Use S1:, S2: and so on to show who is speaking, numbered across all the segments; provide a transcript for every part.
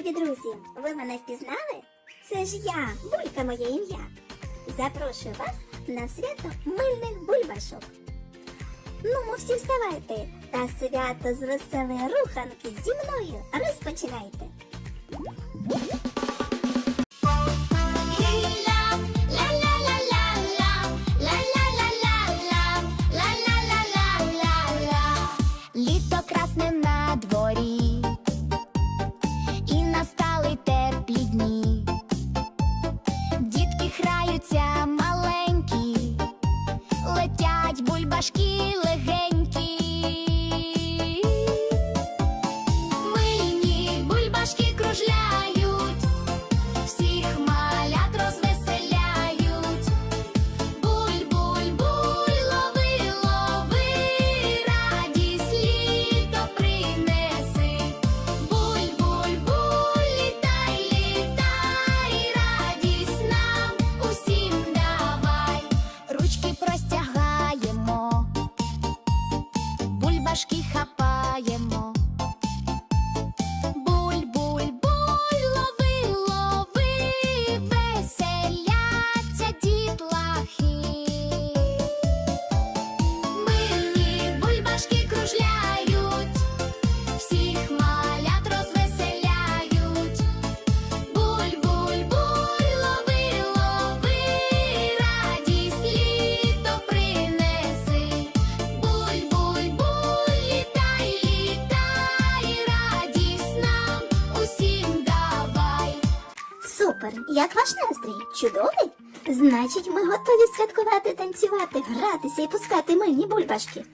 S1: любі друзі! Ви мене впізнали? Це ж я, Булька моє ім'я. Запрошую вас на свято мильних бульбашок. Ну, ми всі вставайте та свято з веселої руханки зі мною розпочинайте. Як ваш настрій? Чудовий? Значить, ми готові святкувати, танцювати, гратися і пускати мильні бульбашки.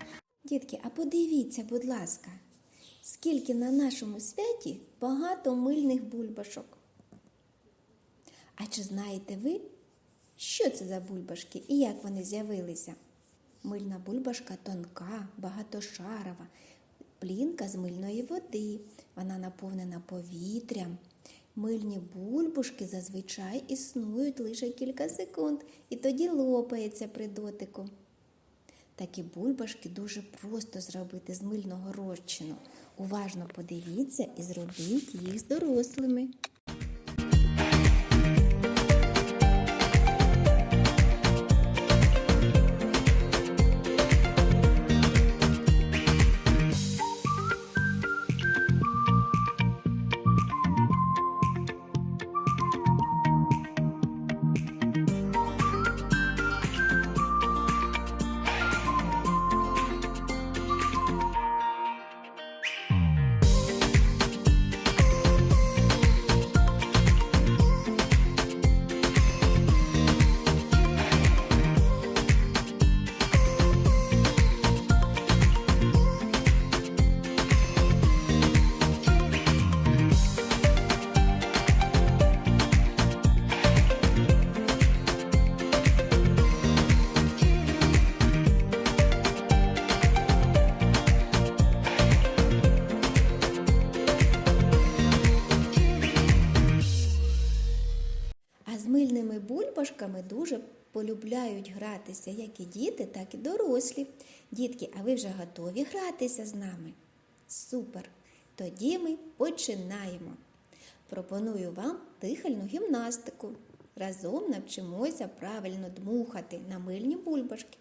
S2: Дітки, а подивіться, будь ласка, скільки на нашому святі багато мильних бульбашок. А чи знаєте ви, що це за бульбашки і як вони з'явилися? Мильна бульбашка тонка, багатошарова, плінка з мильної води. Вона наповнена повітрям. Мильні бульбушки зазвичай існують лише кілька секунд і тоді лопається при дотику. Такі бульбашки дуже просто зробити з мильного розчину. Уважно подивіться і зробіть їх з дорослими. Бульбашками дуже полюбляють гратися як і діти, так і дорослі. Дітки, а ви вже готові гратися з нами? Супер! Тоді ми починаємо. Пропоную вам дихальну гімнастику. Разом навчимося правильно дмухати на мильні бульбашки.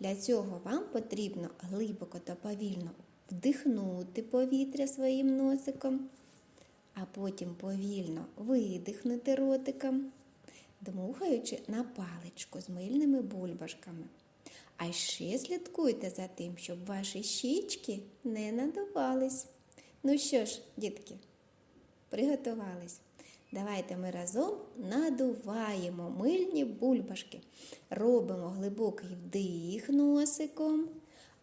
S2: Для цього вам потрібно глибоко та повільно вдихнути повітря своїм носиком а потім повільно видихнути ротиком, дмухаючи на паличку з мильними бульбашками. А ще слідкуйте за тим, щоб ваші щічки не надувались. Ну що ж, дітки, приготувались. Давайте ми разом надуваємо мильні бульбашки, робимо глибокий вдих носиком,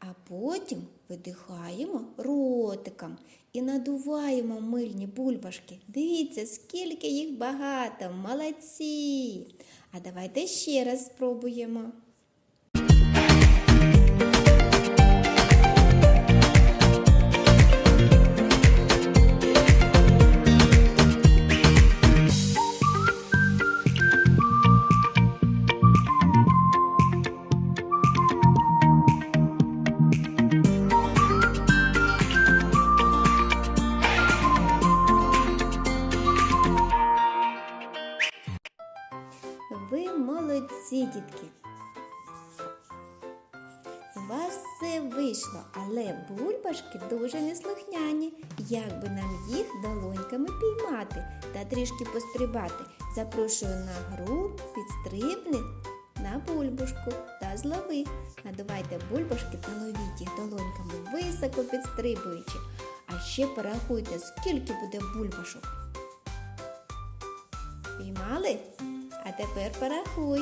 S2: а потім видихаємо ротиком і надуваємо мильні бульбашки. Дивіться, скільки їх багато, молодці! А давайте ще раз спробуємо. Ви молодці, дітки. У вас все вийшло, але бульбашки дуже неслухняні. Як би нам їх долоньками піймати та трішки пострибати? Запрошую на гру підстрибни на бульбашку та злови. Надувайте бульбашки та ловіть їх долоньками, високо підстрибуючи. А ще порахуйте, скільки буде бульбашок. Піймали? А тепер порахуй.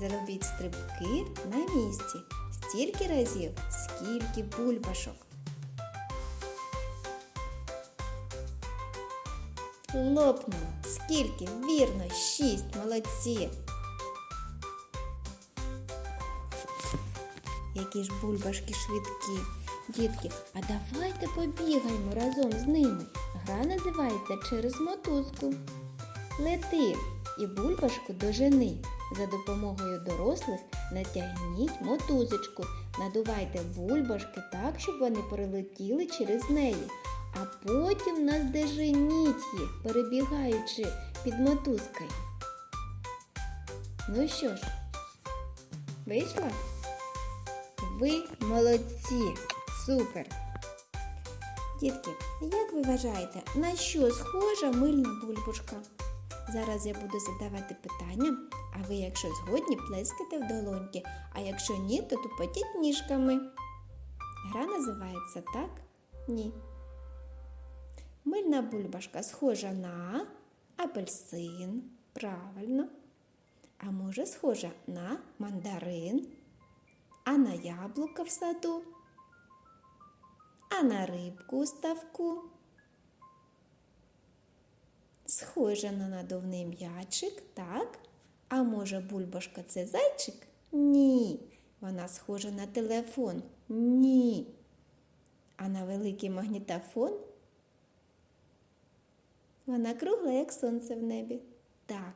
S2: Зробіть стрибки на місці. Стільки разів, скільки бульбашок. Лопнуло. Скільки? Вірно, шість. Молодці. Які ж бульбашки швидкі. Дітки, а давайте побігаємо разом з ними. Гра називається через мотузку. Лети і бульбашку дожени. За допомогою дорослих натягніть мотузочку, надувайте бульбашки так, щоб вони перелетіли через неї, а потім наздоженіть їх, перебігаючи під мотузкою. Ну що ж, вийшло? Ви молодці! Супер! Дітки, як ви вважаєте, на що схожа мильна бульбашка? Зараз я буду задавати питання, а ви, якщо згодні, плескайте в долоньки, а якщо ні, то тупотіть ніжками. Гра називається так? Ні. Мильна бульбашка схожа на апельсин. Правильно. А може схожа на мандарин, а на яблука в саду, а на рибку у ставку. Схожа на надувний м'ячик, так? А може бульбашка це зайчик? Ні. Вона схожа на телефон? Ні. А на великий магнітофон? Вона кругла, як сонце в небі. Так.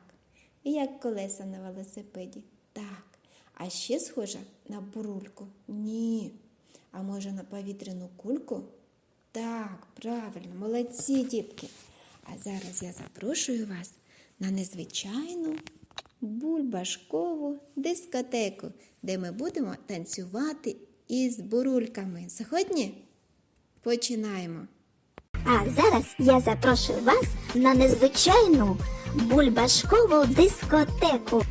S2: І як колеса на велосипеді? Так. А ще схожа на бурульку? Ні. А може на повітряну кульку? Так, правильно, молодці, дітки. А зараз я запрошую вас на незвичайну бульбашкову дискотеку, де ми будемо танцювати із бурульками. Згодні? Починаємо.
S1: А зараз я запрошую вас на незвичайну бульбашкову дискотеку,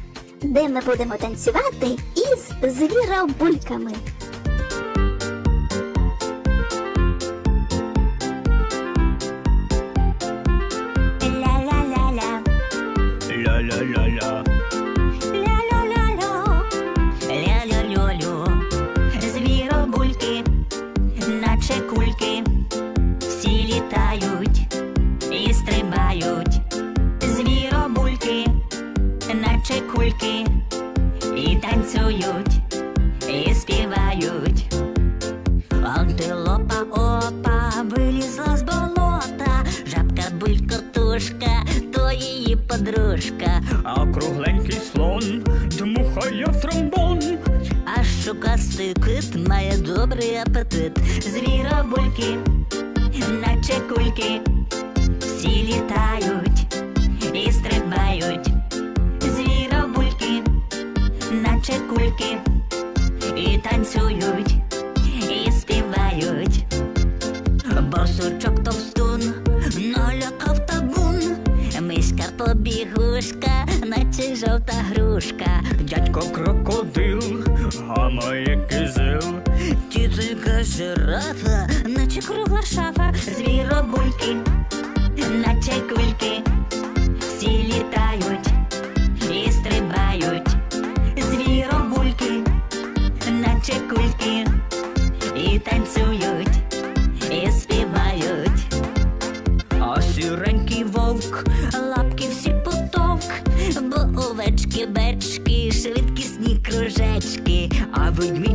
S1: де ми будемо танцювати із звіробульками.
S3: Булькотушка, то її подружка.
S4: а кругленький слон дмухає в тромбон.
S3: А щукастий кит має добрий апетит. Звіробульки, наче кульки, всі літають і стрибають. Звіробульки, наче кульки, і танцюють, і співають. Борсучок товстун налякав побігушка, наче жовта грушка.
S4: Дядько крокодил гама як кизил.
S3: Тітонька жирафа, наче кругла шафа, звіробульки, бечки, швидкісні кружечки,
S4: а ведмідь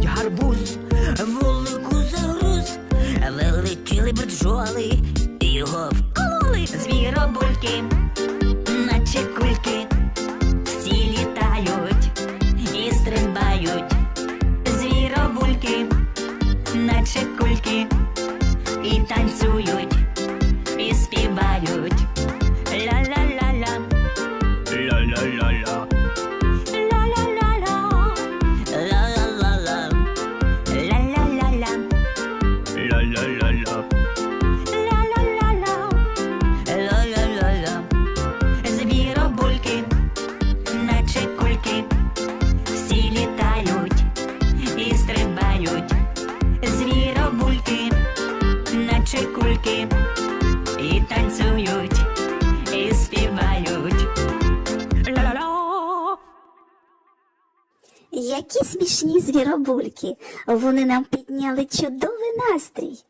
S5: Які смішні звіробульки. Вони нам підняли чудовий настрій.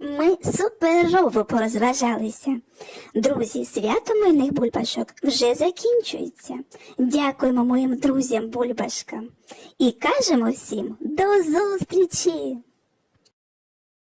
S5: Ми суперово порозважалися. Друзі, свято мильних бульбашок вже закінчується. Дякуємо моїм друзям бульбашкам і кажемо всім до зустрічі!